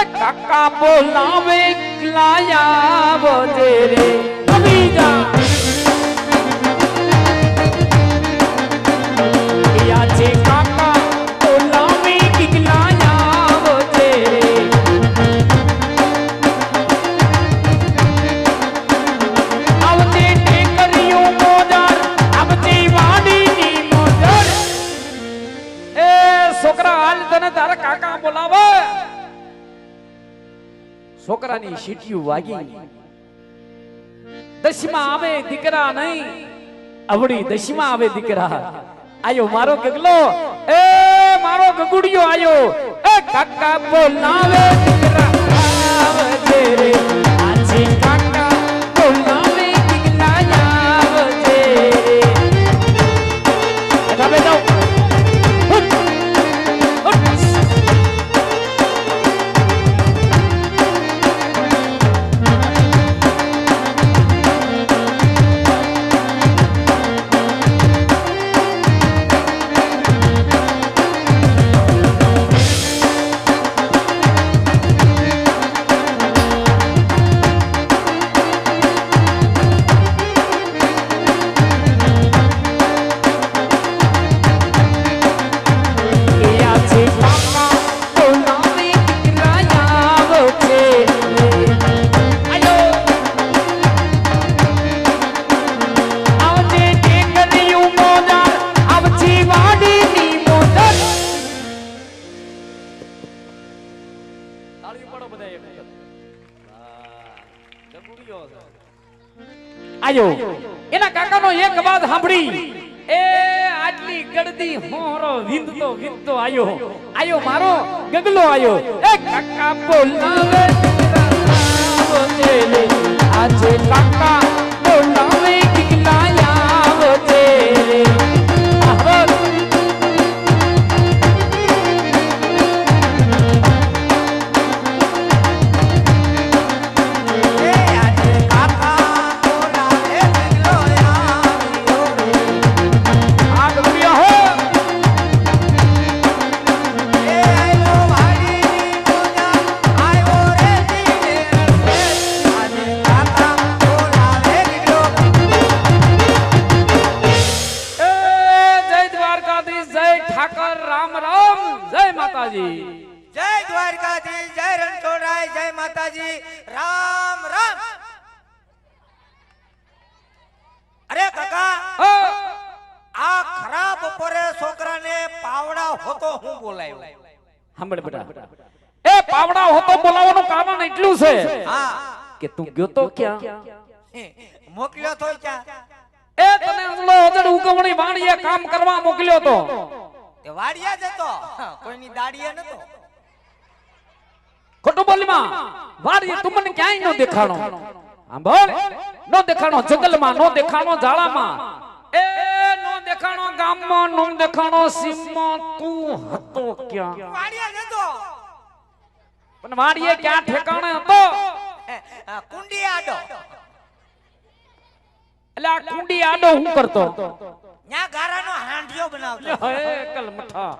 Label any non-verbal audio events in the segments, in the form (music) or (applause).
એ કાકા બોલાવે લાયા વજે રે અમીજા છોકરાની સીટીયું વાગી. દસમા આવે દીકરા નહીં અવડી દસમા આવે દીકરા. આયો મારો ગગલો, એ મારો ગગુડિયો આયો. એ કાકા બોલાવે દીકરા, આવે રે. આયો. આયો મારો ગગલો આયો. એ કાકા બોલાવે. આજે કાકા. પાવડા હોતો હું બોલાયો? સાંભળ બેટા. એ પાવડા હોતો બોલાવવાનું કારણ એટલું છે હા કે તું ગયો તો ક્યાં? મોકલ્યો તો ક્યાં? એ તને અંજલો હજડ ઉગવણી વાણીએ કામ કરવા મોકલ્યો તો. તે વાડિયા જતો કોઈની દાડીએ નતો. ખોટું બોલીમાં. વાડીએ તું મને ક્યાંય નો દેખાણો. સાંભળ નો દેખાણો જંગલમાં નો દેખાણો ઝાડામાં. એ દેખાણો ગામમાં નો દેખાણો સીમમાં તું હતો ક્યાં? વાડિયા જતો પણ વાડિયે ક્યાં ઠેકાણે હતો? કુંડી આડો. એટલે આ કુંડી આડો હું કરતો ન્યા ગારાનો હાંડિયો બનાવતો હે કલમઠા.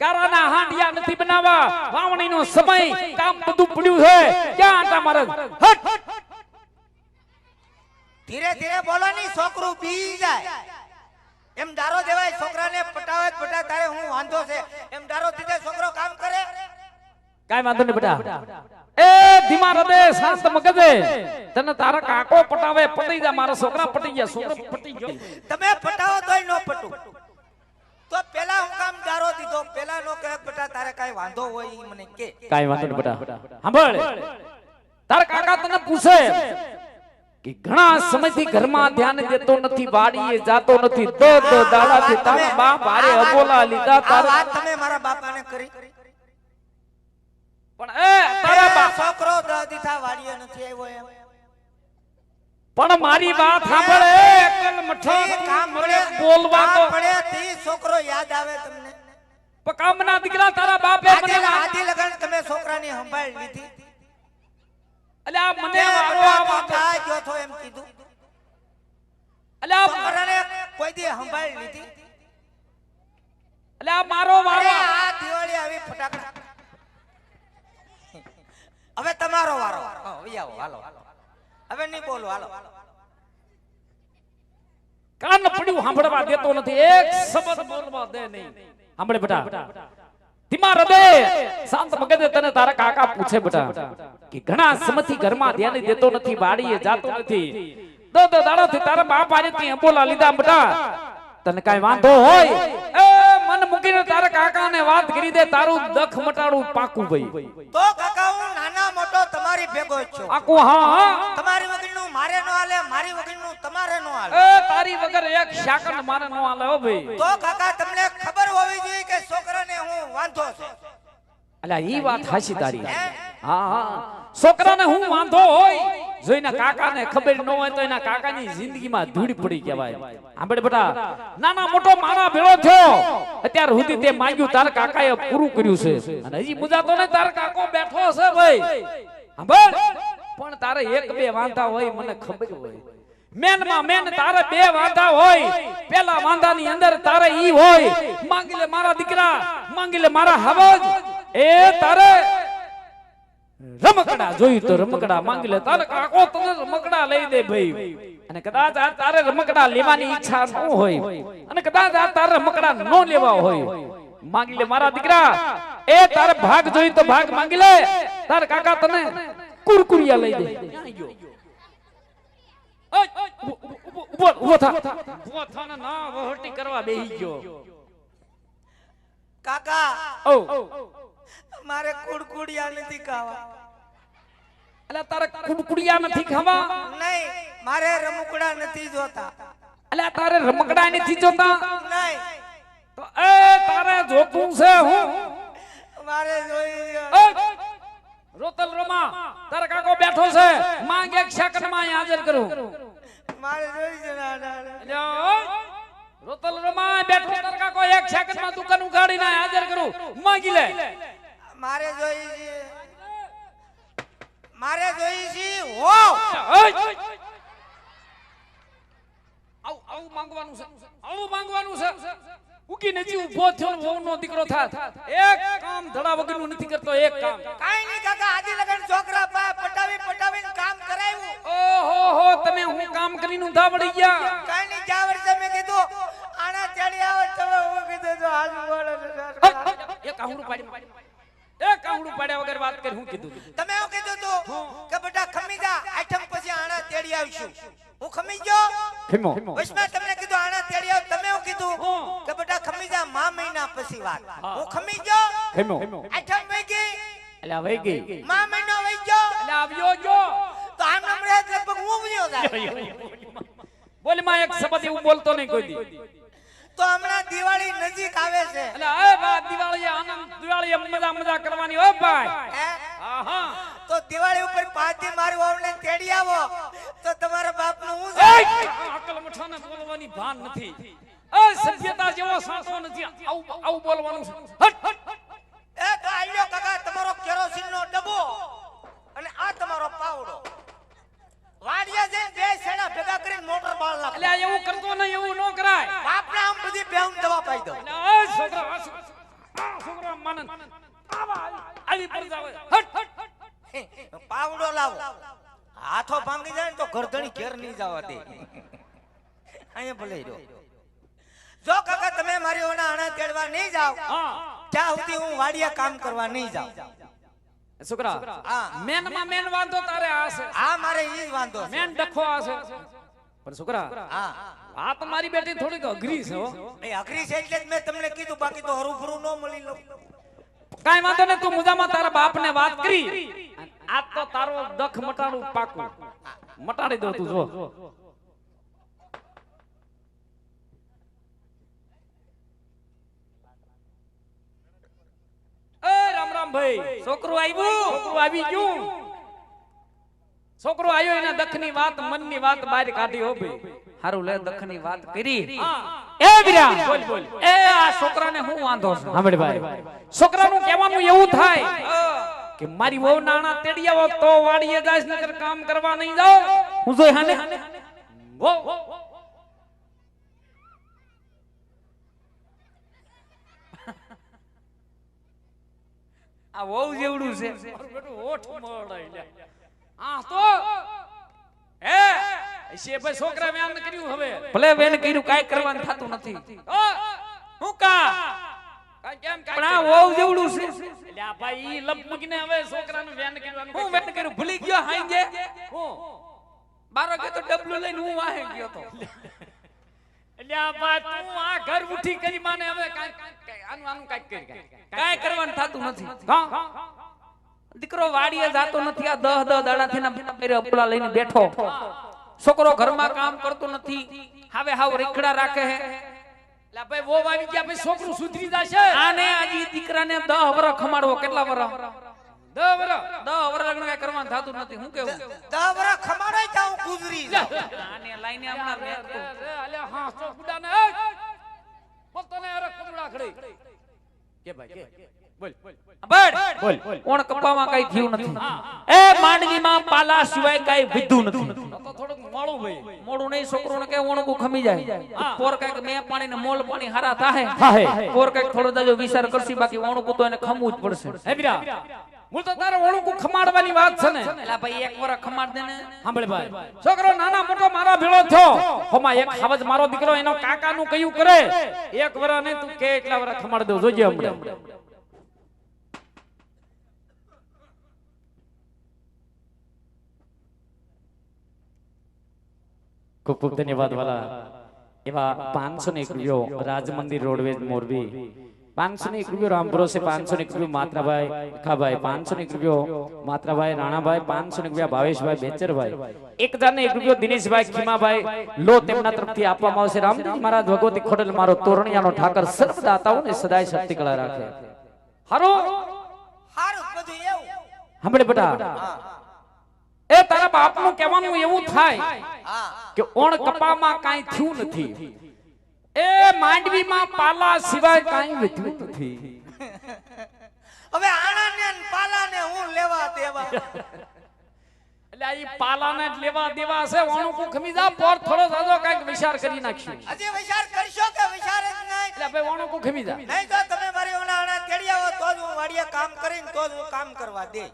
ગારાના હાંડિયા નથી બનાવવા. વાવણીનો સમય કામ બધું પડ્યું છે. ક્યાં આટા મારે હટ! ધીરે ધીરે બોલો ની છોકરું પી જાય. એમ દારો દેવાય છોકરાને પટાવે પટા તારે હું વાંધો છે. એમ દારો દીધે છોકરો કામ કરે. કાઈ વાંધો નહીં બેટા. એ ધીમા હૃદય શાંત મગજે. તને તારા કાકો પટાવે પટી જા મારા છોકરા પટી ગયા છોકરો પટી ગયો. તમે પટાવો તોય નો પટુ. તો પેલા હું કામ દારો દીધો પેલા નો કહે બેટા તારે કાઈ વાંધો હોય ઈ મને કે. કાઈ વાંધો નહીં બેટા. સાંભળ તારા કાકા તને પૂછે કે ઘણા સમયથી ઘરમાં ધ્યાન દેતો નથી વાડીએ જાતો નથી. તો દો દાડાથી તારા બાપ ભારે અબોલા લીધા તારા વાત તમે મારા બાપાને કરી. પણ એ તારા બા છોકરો દીધા વાડીએ નથી આવ્યો એમ. પણ મારી વાત સાંભળે કલ મઠો કામ મળે બોલવા તો. પડે તી છોકરો યાદ આવે તમને. પકામના કામના દીકરા તારા બાપે મને આદિ લગન તમે છોકરાની સંભાળ લીધી. એટલે આ મને મારો આ માતા ગયો તો એમ કીધું. અલે આ મરણે કોઈ દી સંભાળ લીધી. અલે આ મારો વારો આ દિવાળી આવી ફટાકડા. તમારો વારો. હવે આવો હાલો. હવે નહીં બોલો હાલો. કાન પડ્યું સાંભળવા દેતો નથી. એક શબ્દ બોલવા દે નહીં. સાંભળે બેટા. ધીમા હૃદય શાંત મગજે તને તારા કાકા પૂછે બેટા કે ઘણા સમયથી ઘરમાં ધ્યાન દેતો નથી, વાડીએ જાતો નથી. દો દો તારા બાપથી અંબોલા લીધા બેટા તને કાઈ વાંધો હોય? મન મૂકીને તારા કાકાને વાત કરી દે તારું દખ મટાડું પાકું ભાઈ. તો કાકા હું નાના મોટો તમારી ભેગો છું. આકુ હા હા. તમારી વગરનું મારે નો હાલે મારી વગરનું તમારે નો હાલે. એ તારી વગર એક શાકન મારે નો હાલે હો ભાઈ. તો કાકા તમને ખબર હોવી જોઈએ કે છોકરાને હું વાંધો છે. અલ્યા ઈ વાત હાશી તારી. હા હા. છોકરાને હું વાંધો હોય જો એના કાકાને ખબર ન હોય તો એના કાકાની જિંદગીમાં ધૂળ પડી કહેવાય. આપણે બેટા, નાના મોટો મારા ભેળો થયો. અત્યાર સુધી તે માંગ્યું, તાર કાકાએ પૂરું કર્યું છે. અને હજી બુજાતો ને તાર કાકો બેઠો છે ભાઈ. સાંભળ પણ તારે એક બે વાંધા હોય, મને ખબર હોય. મેનમાં મેન, તારે બે વાંધા હોય. પેલા વાંધાની અંદર તારે ઈ હોય. માંગી લે મારા દીકરા, માંગી લે મારા હવજ. એ તારે રમકડા જોયું તો રમકડા માંગી લે તારે કાકો તને રમકડા લઈ દે ભાઈ. અને કદાચ આ તારે રમકડા લેવાની ઈચ્છા ન હોય અને કદાચ આ તારે રમકડા ન લેવા હોય. માંગી લે મારા દીકરા એ તારે ભાગ જોઈ તો ભાગ માંગી લે. તારે કાકા તને કુરકુરિયા લઈ દે. ઊભો, ઊભો, થા. ઊભો થા ના વહટી કરવા બેહી ગયો. કાકા ઓ મારે કુડકુડિયા નથી ખાવા. એટલે તારે કુડકુડિયા નથી ખાવા? નહીં મારે રમકડા નથી જોતા. એટલે તારે રમકડા નથી જોતા? નહીં. તો એ તારે જોતું છે હું? મારે જોઈ રોતલ રોમા તારે કાકો બેઠો છે. માંગ એક સેકન્ડમાં હાજર કરું. મારે જોઈ છે રોતલ રમા બેઠો તરકા કોઈ એક સેકન્ડમાં દુકાન ઉગાડી ના હાજર કરું. માંગી લે. મારે જોઈ છે. મારે જોઈ છે હો! આવું આવું માંગવાનું છે. આવું માંગવાનું છે. ઉગીને જી ઊભો થયો ને વહુનો દીકરો થા એક કામ ધડા વગરનું નથી કરતો એક કામ. કાઈ નહીં કાકા આજી લગન છોકરા પા પટાવી પટાવીને કામ કરાવ્યું. ઓહો હો તમે હું કામ કરીને ઊંધા પડી ગયા? કાઈ નહીં જ્યાં વર્ષે મેં કીધું આના ચડી આવે તમે હું કીધું જો હાલ ઓય! એ કાહુડું પાડી એ કાહુડું પાડ્યા વગર વાત કરી હું કીધું? તમે હું કીધું તું? કે બેટા ખમી જા આઠમ પછી આણા તેડી આવશું. હું ખમી ગયો? ખીમો. વચમાં તમને કીધું આણા તેડી આવ. તમે હું કીધું? કે બેટા ખમી જા મા મહિના પછી વાત. હું. ખમી ગયો? ખીમો. આઠમ વહી ગઈ? એટલે વહી ગઈ. મા મહિનો આવ્યો જો. તો આમ રહે લગભગ હું વયો જાય બોલ એક શબ્દ એવું બોલતો નહીં કોઈ દી. તો હમણાં દિવાળી નજીક આવે છે. એટલે એ બા દિવાળી આનંદ દિવાળી મજા મજા કરવાની હો ભાઈ. હે? તો દિવાળી ઉપર પાછી મારી વહુને તેડી આવો. તો તમારા બાપનું હું અકલ મઠાને બોલવાની ભાન નથી. એ સભ્યતા જેવો સાંતો નથી. આવું આવું બોલવાનું હટ હટ! એ તો કાકા તમારો કેરોસીનનો ડબ્બો. અને આ તમારો પાવડો. વાડિયા જે બે છેડા ભેગા કરીને મોટર બાળ નાખો. એટલે એવું કરતો નહીં એવું ન કરાય. બાપને આમ બધી બેહું દવા પાઈ દો એટલે એ છોકરા આ છોકરા- આ છોકરા માનન. આવા આવી પર જાવે. હટ હટ પાવડો લાવો. હાથો ભાંગી જાય ને તો ગરદણી ઘેર નહીં જવા દે અહીંયા ભલે રહ્યો. જો કાકા તમે મારી ઓના આણા તેડવા નહીં હા. ત્યાં સુધી હું વાડિયા કામ કરવા નહીં જાઉં. છોકરા આ મેનમાં મેન વાંધો તારે આ છે. આ મારે ઈ વાંધો છે. મેન ડખો આ છે. પણ છોકરા હા વાત મારી બેટી થોડીક અઘરી છે હો. એ અઘરી છે એટલે જ મેં તમને કીધું બાકી તો હરું ફરું ન મળી લો કાઈ વાંધો નહીં તું મુજામાં તારા બાપને વાત કરી. આ તો તારો દખ મટાડું પાકું. મટાડી દો તું જો એ રામ રામ ભાઈ છોકરું આવ્યું? છોકરું આવી ગયું. છોકરો આવ્યો એના દખની વાત મનની વાત બહાર કાઢી હો ભાઈ. હારું લે દખની વાત કરી. એ વીરા બોલ બોલ. એ આ છોકરાને હું વાંધો છે? સાંભળ ભાઈ. છોકરાનું કહેવાનું એવું થાય કે મારી વહુ નાણા તેડિયાવો તો વાડીએ જાય નકર કામ કરવા નહીં જાઓ હું જોઈ હાને? વહુ આ વહુ જેવડું છે. બેટું હોઠ મળાય લે. આ તો હે? છે ભાઈ છોકરા વ્યાન કર્યું હવે. ભલે બેન કર્યું કાંઈ કરવાનું થતું નથી. ઓ, હું કા? કેમ પણ આ વહુ જેવડું છે. એટલે આ ભાઈ ઈ લપ હવે છોકરાનું વ્યાન કર્યું હું બેન કર્યું? ભૂલી ગયો હાંજે? હું? બારો કે તો ડબલું લઈને હું વાહે ગયો તો. એટલે આ ભાઈ તું આ ઘર ઉઠી કરી માને હવે કાંઈ કાંઈ- આનું આનું કાંઈક કરી કાંઈક. કરવાનું થતું નથી. દીકરો વાડીએ જાતો નથી. આ દહ દહ દાડાથી ના પેરે અપલા લઈને બેઠો. છોકરો ઘરમાં કામ કરતો નથી. હવે હાવ રેખડા રાખે હે. એટલે ભાઈ વો આવી ગયા ભાઈ છોકરું સુધરી જશે. આને આજી દીકરાને દહ વર ખમાડવો. કેટલા વર દસ વરસ. દહ વર લગ્ન કાંઈ કરવાનું થતું નથી. હું કેવું? દહ વર્ષ ખમાડો જાઉં ગુજરી જાઉં. આને લાઈને હમણાં મેં રે, રે, હા તો બુડાને, એ! બોલ અરે કુંબડા ખડી. કે ભાઈ કે? બોલ. બોલ. બોલ કપામાં કઈ થયું નથી? એ માંડવીમાં પાલા સિવાય કઈ વિધું નથી. તો થોડુંક મોડું ભાઈ. મોડું નહીં છોકરોને કે ઓણકું ખમી જાય. પોર કંઈક મેં પાણી ને મોલ પાણી હારા થાય થાહે. પોર કંઈક થોડો દાજો વિચાર કરશી બાકી ઓણકું તો એને ખમવું જ પડશે. હે બીરા હું તો તારે ઓળખું ખમાડવાની વાત છે ને. એલા ભાઈ એક વર ખમાડ દે ને સાંભળ ભાઈ. છોકરો નાના મોટો મારા ભેળો થયો. હોમાં એક હવજ મારો દીકરો એનો કાકાનું કયું કરે? એક વર ને તું કે એટલા વર ખમાડ દઉં. જોજે હમણે. ખૂબ ખૂબ ધન્યવાદ વાલા. એવા પાંચસો ને એક રાજમંદિર રોડવેજ મોરબી. પાંચસો ને એક રૂપિયો રામ ભરોસે પાંચસો ને એક રૂપિયો માત્રાભાઈ ખાભાઈ પાંચસો ને એક રૂપિયો માત્રાભાઈ રાણાભાઈ પાંચસો ને રૂપિયા ભાવેશભાઈ બેચરભાઈ. એક હજાર ને એક રૂપિયો દિનેશભાઈ ખીમાભાઈ લો તેમના તરફથી આપવામાં આવશે. રામજી મહારાજ ભગવતી ખોડલ મારો તોરણિયાનો ઠાકર સર્વદાતાઓને સદાય શક્તિ કળા રાખે. હારો? હારો હમણે સાંભળે બેટા. એ તારા બાપનું કહેવાનું એવું થાય કે ઓણ કપામાં કાંઈ થયું નથી. એ માંડવીમાં પાલા સિવાય કાંઈ વધ્યું નથી. હવે આણાને ને પાલાને હું લેવા દેવા? એટલે આ પાલાને જ લેવા દેવા છે ઓણું કુ ખમી જા પોર થોડો સાજો કાંઈક વિચાર કરી નાખ્યું હજી વિચાર કરશો કે વિચાર જ નહીં? એટલે ભાઈ ઓણું કુ ખમી જા નહીં તો તમે મારી ઓના આણા તેડી આવો તો જ હું વાડીએ કામ કરીને તો જ હું કામ કરવા દે.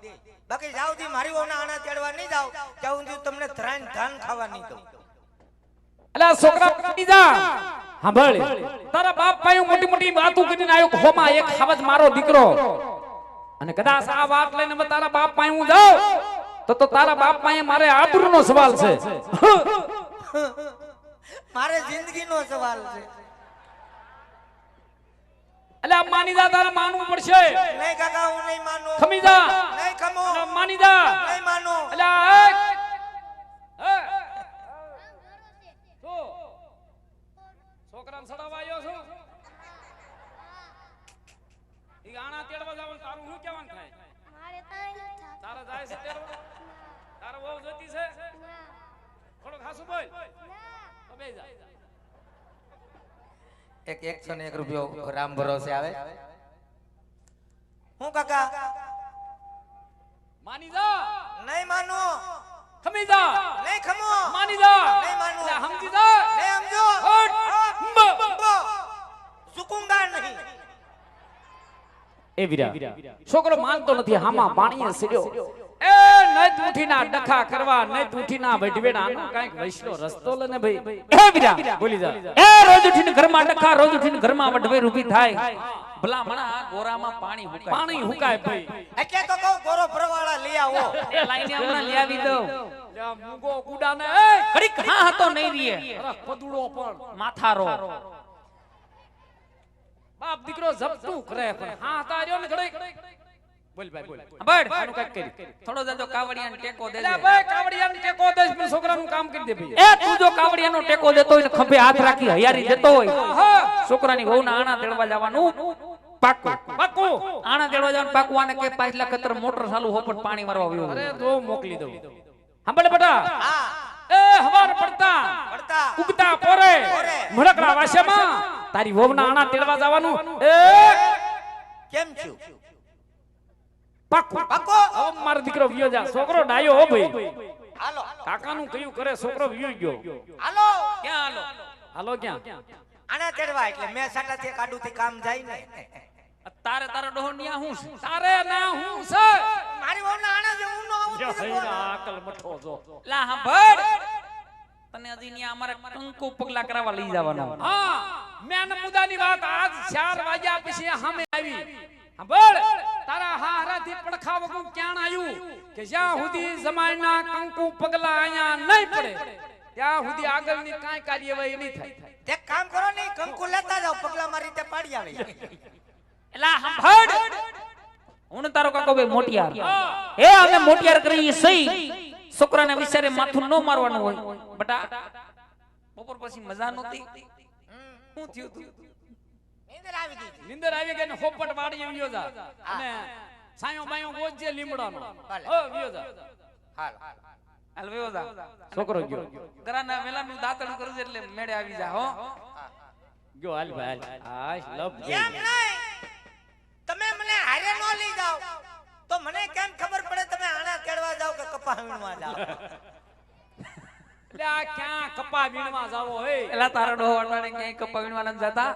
બાકી જાવ દી મારી ઓના આણા તેડવા નહીં જાવ ત્યાં સુધી તમને ધરાઈને ધાન ખાવા નહીં દઉં. એટલે છોકરા જા સાંભળ તારા બાપ ભાઈ મોટી મોટી વાતો કરીને આવ્યો હોમાં એક ખાવજ મારો દીકરો. અને કદાચ આ વાત લઈને મેં તારા બાપ પાસે હું જાઉં તો તો તારા બાપ પાસે મારે આબરૂનો સવાલ છે. (laughs) મારે જિંદગીનો સવાલ છે. એટલે આ માની જા તારે માનવું પડશે. નહીં કાકા હું નહીં માનું. ખમી જા. નહીં ખમો. માની જા. નહીં એકસો ને એક રૂપિયો રામ ભરોસે આવે. હું કાકા? માની જા. નહીં માનું. ખમી જા. નહીં ખમો. માની જા. નહીં માનું. સમજી જા. નહીં સમજો. સુકુંગા નહીં. એ વીરા. છોકરો માનતો નથી હામાં પાણીએ સીડ્યો. એ નઈ ઉઠીના ડખા કરવા નઈ ઉઠીના વઢવેડા આનો કાંઈક વૈષ્ણો રસ્તો લે ને ભાઈ. એ વીરા બોલી જા. એ રોજ ઉઠીને ઘરમાં ડખા રોજ ઉઠીને ઘરમાં વઢવેર ઊભી થાય. ભલા મણા આ ગોરામાં પાણી હુકાય. પાણી હુકાય ભાઈ. એટલે તો કહું ગોરો ભરવાળા લઈ આવો. એ લાઈને હમણાં લઈ આવી દઉં. લ્યા મૂગો ગુડાને એ! ઘડીક હા હતો નહીં રીએ. પદુડો પણ. માથારો. બાપ દીકરો જપતું કરે પણ હા તાર્યો ને ઘડીક. બોલ ભાઈ બોલ. બળ. આનું કંઈક કરી થોડો જાજો કાવડિયાને ટેકો દેજે. એટલે ભાઈ કાવડિયાને ટેકો દે પણ છોકરાનું કામ કરી દે ભાઈ. એ તું જો કાવડિયાનો ટેકો દેતો હોય ને ખંભે હાથ રાખી હયારી દેતો હોય હા છોકરાની વહુના આણા તેડવા જવાનું પાકું. પાકું. આણા તેડવા જવાનું પાકું આને કે પાછલા કતર મોટર ચાલુ હોપટ પાણી મારવા આવ્યો અરે તો મોકલી દઉં. સાંભળે બેટા. હા. એ હવાર પડતા. પડતા. ઉગતા પોરે. વાસેમાં તારી વહુના આણા તેડવા જવાનું. એ. કેમ છું? પાકું. પાકો? હવે મારો દીકરો વિયો જા. છોકરો ડાયો હો ભાઈ. હાલો. કાકાનું કયું કરે છોકરો વિયો ગયો. હાલો. ક્યાં હાલો? હાલો ક્યાં? આના તેડવા એટલે મેં કાડુ થી કામ જાય ને તારે તારો ડોહો હું છે? તારે ના હું છે? મારી વહુના આણા જે હું નો આવું જો હઈના આકલ મઠો જો લા સાંભળ તને હજી ની અમારે કંકુ પગલા કરાવવા લઈ જવાનો. હા મેન મુદાની વાત આજ 4 વાગ્યા પછી સામે આવી. સાંભળ તારા હારાથી પડખા વગર ક્યાં આવ્યું કે જ્યાં સુધી જમાઈના કંકુ પગલા અહીંયા નહીં પડે ત્યાં સુધી આગળની કાંઈ કાર્યવાહી નહીં થાય. તે કામ કરો ને કંકુ લેતા જાવ પગલા મારી રીતે પાડી આવે. એલા સાંભળ. હું તારો કાકો બે મોટિયાર. એ અમે મોટિયાર કરી સહી. છોકરાને વિચારે માથું ન મારવાનું હોય. બટા બપોર પછી મજા નહોતી. શું થયું તું? નીંદર આવી ગઈ નિંદર આવી ગઈ ને હોપટ વાળી એમ જા અને સાયો બાયો ગોજે લીમડાનો. ઓ વિયો જા. હાલ. હાલ જા. છોકરો ગયો. ઘરાના વેલાનું દાતણ કરું એટલે મેળે આવી જા હો. ગયો હાલ ભાઈ હાલ. આશ લવ એમ નહીં. તમે મને હારે નો લઈ જાઓ. તો મને કેમ ખબર પડે તમે આણા કેળવા જાઓ કે કપા વીણવા જાઓ? એટલે આ ક્યાં કપા વીણવા જાવો હે? એલા તારા ડોહો અટાણે ક્યાંય કપા વીણવા જતા?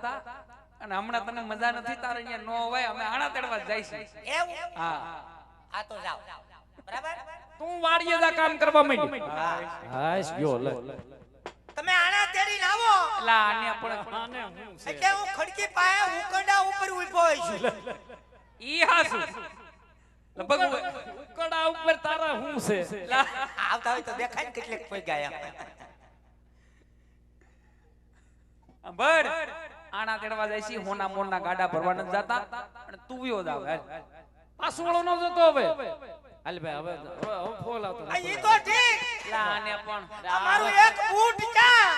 અને હમણાં તને મજા નથી તારે અહીંયા નો હોય અમે આણા તેડવા જઈશું. એવું? હા. આ તો જાવ બરાબર? તું વાડીએ જા કામ કરવા માંડી હાશ ગયો લે. તમે આણા તેડી આવો એલા આને પણ આને હું છે? એટલે હું ખડકી પાસે ઉકડા ઉપર ઊભો છું. ઈ હાસુ. લગભગ ઉકડા ઉપર તારા હું છે? આવતા હોય તો દેખાય ને કેટલેક કોઈ ગયા. સાંભળ. આણા તેડવા જાય છે હોના મોરના ગાડા ભરવા ન જતા અને તું વિયો જાવ હાલ. પાસવાળો નો જતો હવે. હાલ ભાઈ હવે હવે ફોલ આવતો આ ઈ તો ઠીક. લા, આને પણ અમારું એક ઊંટ ક્યાં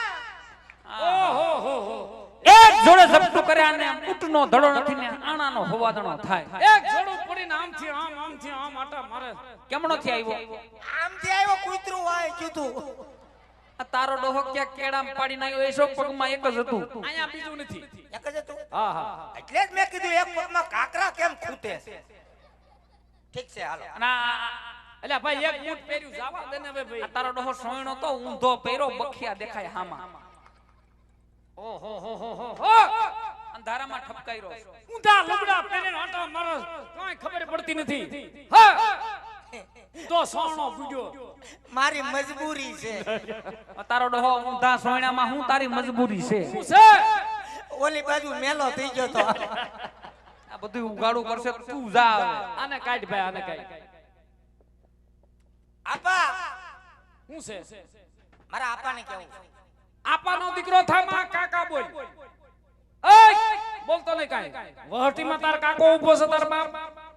ઓહો હો હો એક જોડે ઝપટું કરે આને ઊંટનો ધડો નથી ને આણાનો હોવાદણો થાય. એક જોડું પડીને આમથી આમ આમથી આમ આટા મારે. કેમણો થી આવ્યો? આમથી આવ્યો કૂતરું વાય કીધું. તારો ડોહો ક્યાંક કેળામાં પાડી નાખ્યો એ શોક પગમાં એક જ હતું. અહીંયા બીજું નથી. એક જ હતું? હા હા. એટલે જ મેં કીધું એક પગમાં કાકરા કેમ ખૂટે છે? ઠીક છે હાલો. ના એટલે ભાઈ એક બૂટ પહેર્યું જાવા દે ને ભાઈ. તારો ડોહો સોયણો તો ઊંધો પહેરો બખિયા દેખાય હામાં. ઓહો હો હો હો હો. અંધારામાં ઠપકાઈ રહ્યો ઊંધા લુગડા પહેરીને આટા મારો કોઈ ખબર પડતી નથી. હા. તો સોણો ગુડ્યો મારી મજબૂરી છે. તારો ડોહો ઊંધા સોયણામાં હું તારી મજબૂરી છે? શું છે? ઓલી બાજુ મેલો થઈ ગયો તો. આ બધું ઉગાડું કરશે તું જા આને કાઢ ભાઈ આને કાઢ. આપા. શું છે? મારા આપાને કેવું? આપાનો દીકરો થા માં કાકા બોલ બોલતો નહીં કાંઈ. વહટીમાં તાર કાકો ઊભો છે તાર બાપ.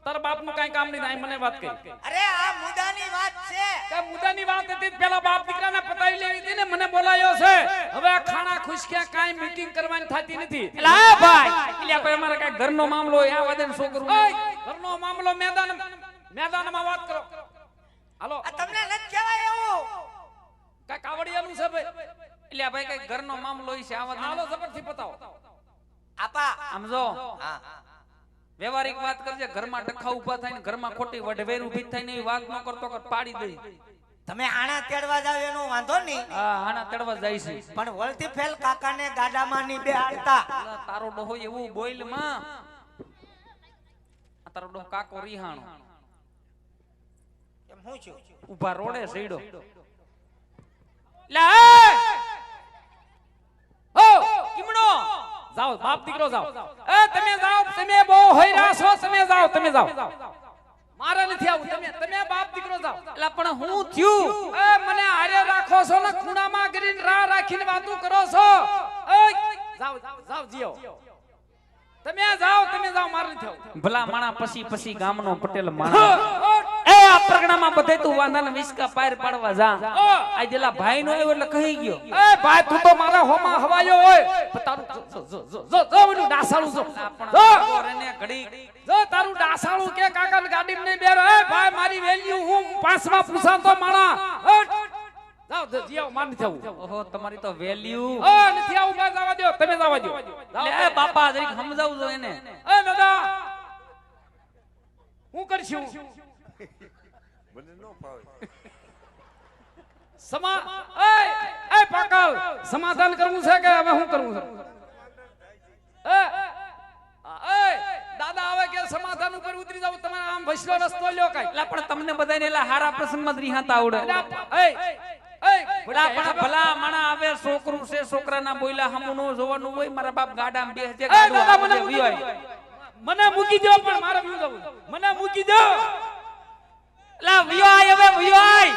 તાર બાપનું કાંઈ કામ નહીં થાય મને વાત કરી અરે આ મુદાની વાત છે. કે મુદાની વાત હતી પેલા બાપ દીકરાને પતાવી લેવી હતી ને મને બોલાયો છે. હવે આ ખાણા ખુશક્યા કાંઈ મીટિંગ કરવાની થતી નથી. એટલે આ ભાઈ એટલે કોઈ અમારે કઈ ઘરનો મામલો હોય આ વાદન છોકરું એય, ઘરનો મામલો મેદાન મેદાનમાં વાત કરો. હાલો. આ તમને નથી કહેવાય એવું? કાંઈ કાવડિયાનું છે ભાઈ? એટલે ભાઈ કઈ ઘરનો મામલો હોય છે આ વાદન? હાલો જબરથી બતાવો આપા. હા. વ્યવહારિક વાત કરજે ઘરમાં ટખા ઊભા થાય ને ઘરમાં ખોટી વઢવેર ઊભી થાય ને એવી વાત ન કરતો કર પાડી દઈ તમે આણા તેડવા જાવ એનો વાંધો નહીં. હા આણા તેડવા જાય છે. પણ વળતી ફેલ કાકાને ગાડામાં ની બે હાલતા તારો ડોહો એવું બોઈલમાં આ તારો ડોહો કાકો રીહાણો. એમ હું છું? ઊભા રોડે સીડો લે એ! ઓ કિમડો જાઓ બાપ દીકરો જાઓ. એ તમે જાઓ તમે બહુ હોયરા છો તમે જાઓ તમે જાઓ. મારે નથી આવું તમે તમે બાપ દીકરો જાઓ. એટલે પણ હું થયું. એ મને હારે રાખો છો ને ખૂણામાં કરીને રાહ રાખીને વાતું કરો છો. એ જાઓ જાઓ જીઓ તમે જાઓ તમે જાઓ મારે નથી આવું. ભલા માણા પછી પછી ગામનો પટેલ (laughs) માણા આ પ્રગણામાં બધે તું વાંધા ને વિસ્કા પાર પાડવા જા. આ જેલા ભાઈ નો આવ્યો એટલે કહી ગયો. એ ભાઈ તું તો મારા હોમાં હવાયો હોય. તારું જો જો જો જો ડાસાળું જો. જો! ઊભો ઘડી. જો તારું ડાસાળું કે કાકા ગાડી ને બેરો. એ ભાઈ મારી વેલ્યુ હું પાંચમાં માણા. જીઓ ઓહો તમારી તો વેલ્યુ. ઓ નથી આવું દો તમે જવા દો લે એ બાપા જરીક સમજાવું એને. એ દાદા હું કરશું? સમા એ એ પાકલ સમાધાન કરવું છે કે હવે હું કરવું છે એ એ દાદા હવે સ્મશાન ઉપર ઉતરી જાવ તમારે આમ વસલો રસ્તો લ્યો કઈ એલા પણ તમને બધાને એટલે હારા પ્રસંગમાં રિહાતા આવડે એ પણ ભલા માણા આવે છોકરું છે છોકરાના બોયલા હમું નો જોવાનું હોય મારા બાપ ગાડામાં બેસજે ગાડું મને મૂકી. દો. પણ મારે બીજું જવું મને મૂકી દો વિયોય હવે વિયોય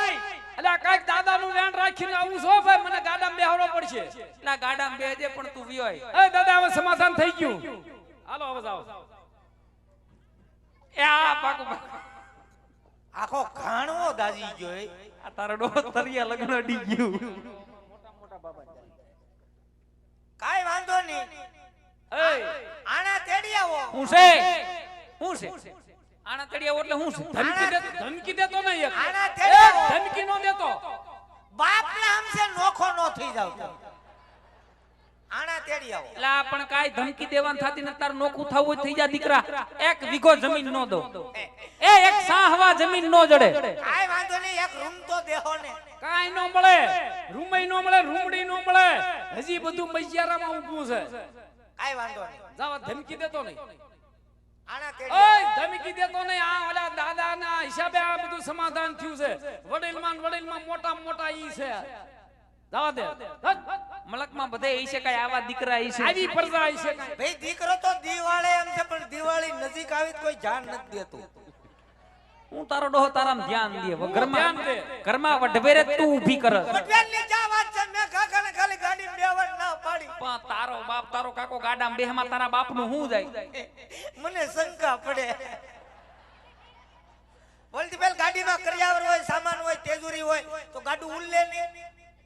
એટલે કાઈક દાદા નું વેણ રાખીને આવું છો ભાઈ? મને ગાડામાં બેહાડવો પડશે. એલા ગાડામાં બેસજે પણ તું વિયોય એ દાદા હવે સમાધાન થઈ ગયું. હાલો હવે જાઓ. એ આ પાકું પાકું. આખો ઘાણવો દાજી ગયો આ તારડો તરિયા લગ્ન અડી ગયું. કાંઈ વાંધો નહીં. એ. આણા તેડી આવો. હું છે? હું છે? આના તળિયા એટલે હું છે? ધમકી દે ધમકી દેતો નહીં એક. આણા તળિયા ધમકી નો દેતો. બાપને હમસે નોખો નો થઈ જાવતો આણા તેડી આવો. એટલે પણ કાંઈ ધમકી દેવાન થતી ન તાર નોખું થવું હોય થઈ જા દીકરા. એક વીઘો જમીન નો દો એ એક સાહવા જમીન નો જડે. કાઈ વાંધો નહીં એક રૂમ તો દેહો ને. કાંઈ નો મળે. રૂમય નો મળે રૂમડી નો મળે. હજી બધું મૈયારામાં ઊભું છે. કાઈ વાંધો નહીં. જાવા ધમકી દેતો નહીં. આણા ધમકી દેતો નહીં. આ ઓલા દાદાના હિસાબે આ બધું સમાધાન થયું છે. વડીલમાં વડીલમાં મોટા મોટા ઈ છે. જાવા દે. મલકમાં બધે ઈ છે કાંઈ આવા દીકરા ઈ છે. આવી પરજા ઈ છે કાંઈ. ભાઈ દીકરો તો દિવાળે એમ છે પણ દિવાળી નજીક આવી કોઈ ધ્યાન નથી દેતું. હું તારો ડોહો તારામાં ધ્યાન દે. ઘરમાં ઘરમાં વઢવેરે તું ઊભી કર જા વાત છે? મેં કાકાને ખાલી ના પાડી. પણ તારો બાપ તારો કાકો ગાડામાં બેહમાં તારા બાપનું શું જાય? મને શંકા પડે. બોલતી પેલ ગાડીમાં કરિયાવર હોય સામાન હોય તેજુરી હોય તો ગાડું ઉલ્લે નહીં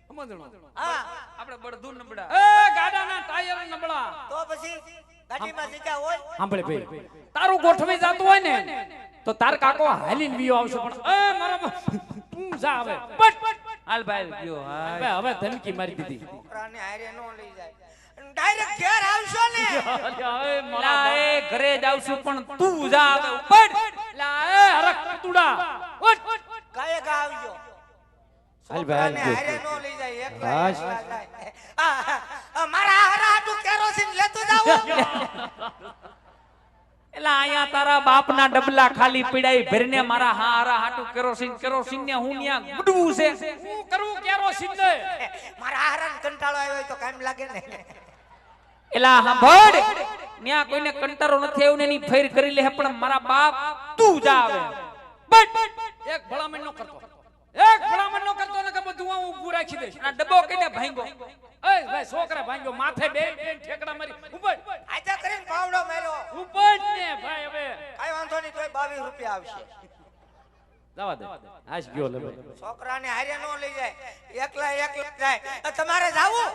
સમજણો? હા. આપણે બળદું નબળા. એ ગાડાના ટાયર નબળા. તો પછી ગાડીમાં સીધા હોય. સાંભળે ભાઈ તારું ગોઠવાઈ જાતું હોય ને તો તાર કાકો હાલીને બીયો આવશે. પણ એ મારા તું જા પટ બટ હાલ ભાઈ ગયો. હા હવે ધમકી મારી દીધી. છોકરાને આરે નો લઈ જાય. ડાયરેક્ટ ઘેર આવશો ને? (laughs) અલ્યા, મારા ઘરે જ આવશું પણ તું જા હવે ઉપર. લા, એ કતુડા. ઉઠ. કાંઈ ગા આવજો. હાલ ભાઈ, છોકરાને હાલ, હારે જો. નો લઈ જાય. (laughs) મારા હારા તું કેરોસીન લેતો જાવ (laughs) એલા અહીંયા તારા બાપના ડબલા ખાલી પીડાઈ ભરીને મારા હારા હાટુ કેરોસીન કેરોસીન ને હું ન્યા ગુડવું છે. શું કરું કેરોસીન ને? મારા હારાને કંટાળો આવ્યો તો કામ લાગે ને. એલા સાંભળ ન્યા કોઈને કંટારો નથી આવ્યો ને એની ફેર કરી લે પણ મારા બાપ તું જા હવે બટ એક ભલામણ ન કરતો. એક ભલામણ નો કરતો ને કે બધું હું ઊભું રાખી દઈશ. આ ડબ્બો કઈને ભાંગો એ ભાઈ છોકરા ભાંગ્યો માથે બે ઠેકડા મારી. ઉપર આજા કરીને પાવડો મેલો. ઉપર ને ભાઈ હવે. કાંઈ વાંધો નહીં તોય બાવીસ રૂપિયા આવશે. જવા દે. આજ ગયો લે છોકરાને હારે નો લઈ જાય. એકલા એકલા જાય. તમારે જાવું?